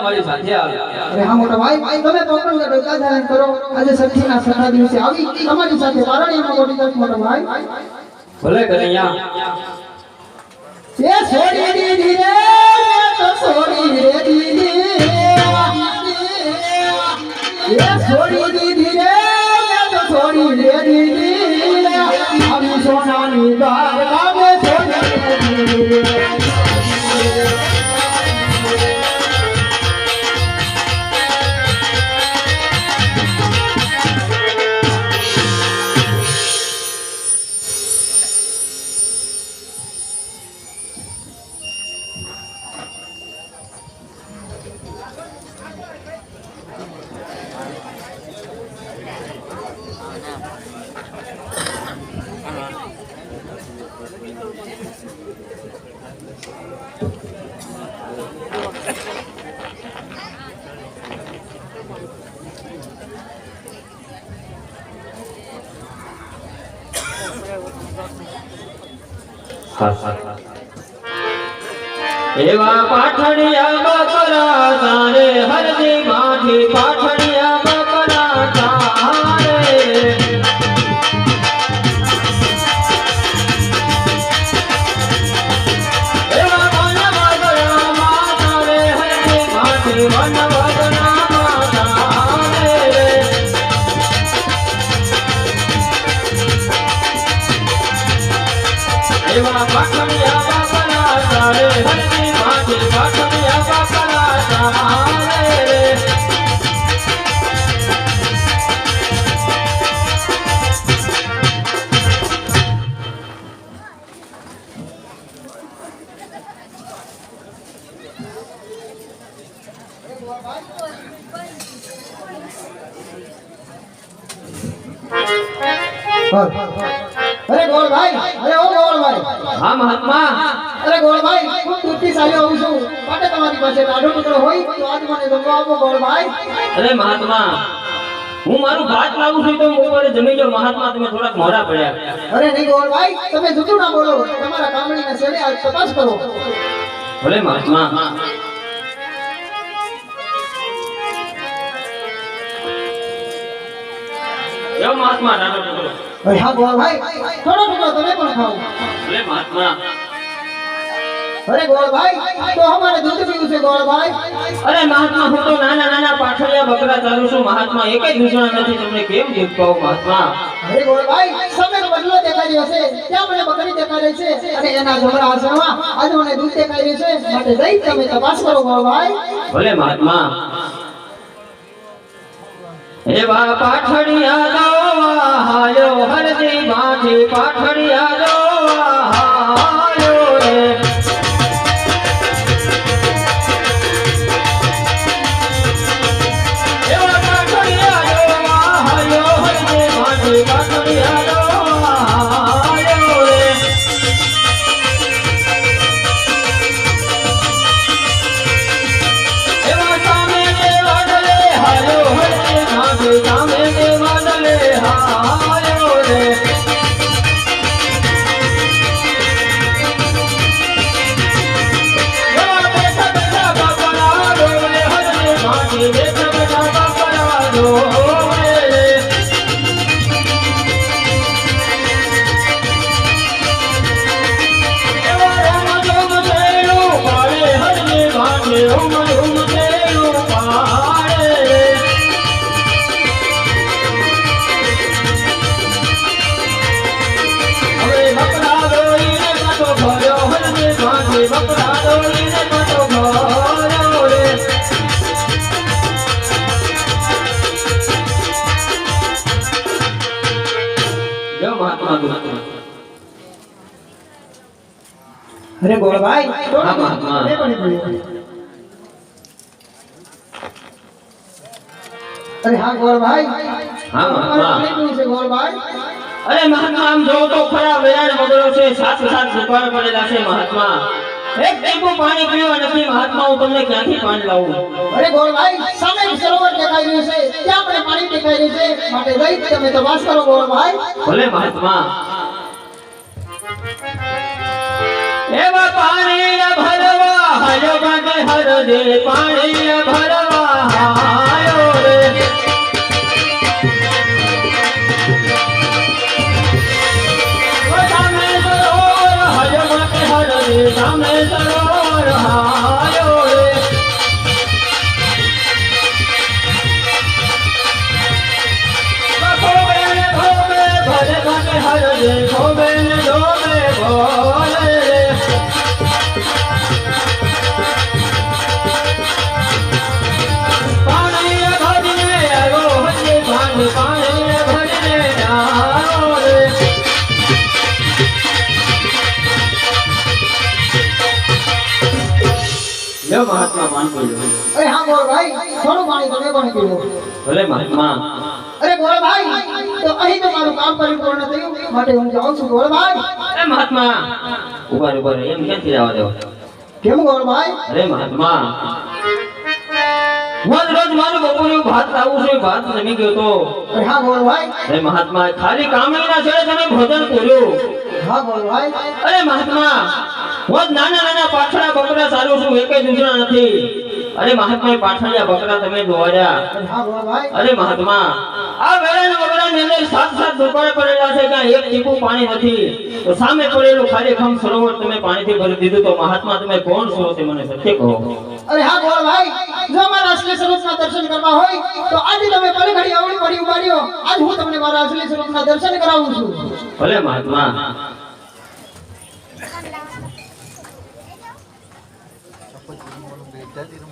મારી સાથે આવ્યા હા મોટા ભાઈ તમે પકડો ડોકા ધારણ કરો. આજે સખીના સખા દિવસે આવી તમારી સાથે પારણીમાં મોટી વાત મોટા ભાઈ. ભલે કનૈયા એ છોડી દીધી રે તો છોડી રે દીધી એ છોડી દીધી રે તો છોડી રે દીધી આવી સોનાની બાર ગામે છોડી દીધી એવા પાઠણિયા બકરા એવા અરે હું દૂરથી ચાલ્યો છું. માટે તમારી પાસે દાઢો ટુકડો હોય તો આજ મને જમવા આપો ગોળભાઈ અરે મહાત્મા હું મારું ભાત લાવું છું તો બપોરે જમી લો. મહાત્મા તમે થોડાક મોડા પડ્યા. અરે નહીં ગોળભાઈ તમે જુઠું ના બોલો. તમારા કામણીના છેડે આજ તપાસ કરો. ભલે મહાત્મા મહાત્મા નાનો ટુકડો હા ગોળભાઈ થોડો ટુકડો તમે પણ ખાઓ. ભલે મહાત્મા અરે ગોળભાઈ તો અમારે દૂધ પીવું છે ગોળભાઈ અરે મહાત્મા હું તો નાના નાના પાછળિયા બકરા ચાલુ છું. મહાત્મા એક જ દૂષણ નથી. તમને કેમ દૂધ પાઉં મહાત્મા? અરે ગોળભાઈ સમયનો બદલો દેખાઈ રહ્યો છે. ત્યાં મને બકરી દેખાઈ રહી છે. અને એના જમણા આસનમાં આજે મને દૂધ દેખાઈ રહ્યું છે. માટે જઈ તમે તપાસ કરો ગોળભાઈ ભલે મહાત્મા. એવા પાછળિયા દોવા હાયો હરદી માથે પાઠણિયા હરે નાગે બધા બાપરા મહાત્મા અરે ગોળભાઈ. અરે હા ગોળભાઈ હા, ગોળભાઈ અરે મહાત્મા આમ જોવો તો ખરા વેરાણ વગડો છે. સાત સાત સુપાર પડેલા છે મહાત્મા. એક ટીપુ પાણી પીવા નથી મહાત્મા હું તમને ક્યાંથી પાણી લાવું? અરે ગોળભાઈ સામે સરોવર દેખાઈ રહ્યું છે. ત્યાં આપણે પાણી દેખાઈ રહ્યું છે? માટે રહી તમે તપાસ કરો ગોળભાઈ ભલે મહાત્મા. એવા પાણી ભરવા હર હર દે પાણી મહાત્મા પાન પીજો અરે હા બોલ ભલે મહાત્મા. અરે બોલ ભાઈ તો અહીં તો મારું કામ પરિપૂર્ણ થયું. માટે હું જાઉં છું ગોળ ભાઈ અરે મહાત્મા. ઊભા ઊભા એમ ક્યાંથી જવા દેવા? કેમ ગોળ ભાઈ અરે મહાત્મા. રોજ રોજ મારું બપોરનું ભાત લાવું છે ભાત નમી ગયો તો. હા ગોળભાઈ અરે મહાત્મા ખાલી કામણીના છે તમે ભોજન કર્યું. હા ગોળભાઈ અરે મહાત્મા રોજ નાના નાના પાછળા બકરા સારું છું એકે દૂસરા નથી. અરે મહાત્મા એ બકરા તમે જોવાયા અરે મહાત્મા આ વેરાના બકરાની અંદર સાત સાત દુકાળ પડેલા છે ક્યાં એક ટીપું પાણી નથી. તો સામે પડેલું ખાલી ખમ સરોવર તમે પાણીથી ભરી દીધું તો મહાત્મા તમે કોણ છો તે મને સત્ય કહો. અરે હા ગોળ ભાઈ. જો મારા અસલી સ્વરૂપના દર્શન કરવા હોય તો આજે તમે પડી ઘડી આવડી પડી ઉપાડ્યો આજ હું તમને મારા અસલી સ્વરૂપના દર્શન કરાવું છું. ભલે મહાત્મા. that in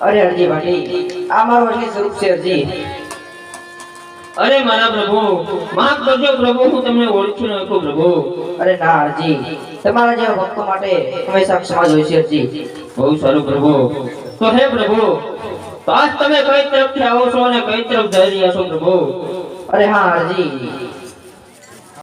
અરે અરજી ભાટી આ મારું અસલી સ્વરૂપ છે અરજી. અરે મારા પ્રભુ માફ કરજો પ્રભુ હું તમને ઓળખું નથી પ્રભુ. અરે ના અરજી તમારા જેવા ભક્તો માટે હંમેશા ક્ષમા જોઈશે અરજી. બહુ સારું પ્રભુ. તો હે પ્રભુ તો આજ તમે કઈ તરફથી આવો છો અને કઈ તરફ જઈ રહ્યા છો પ્રભુ? અરે હા અરજી.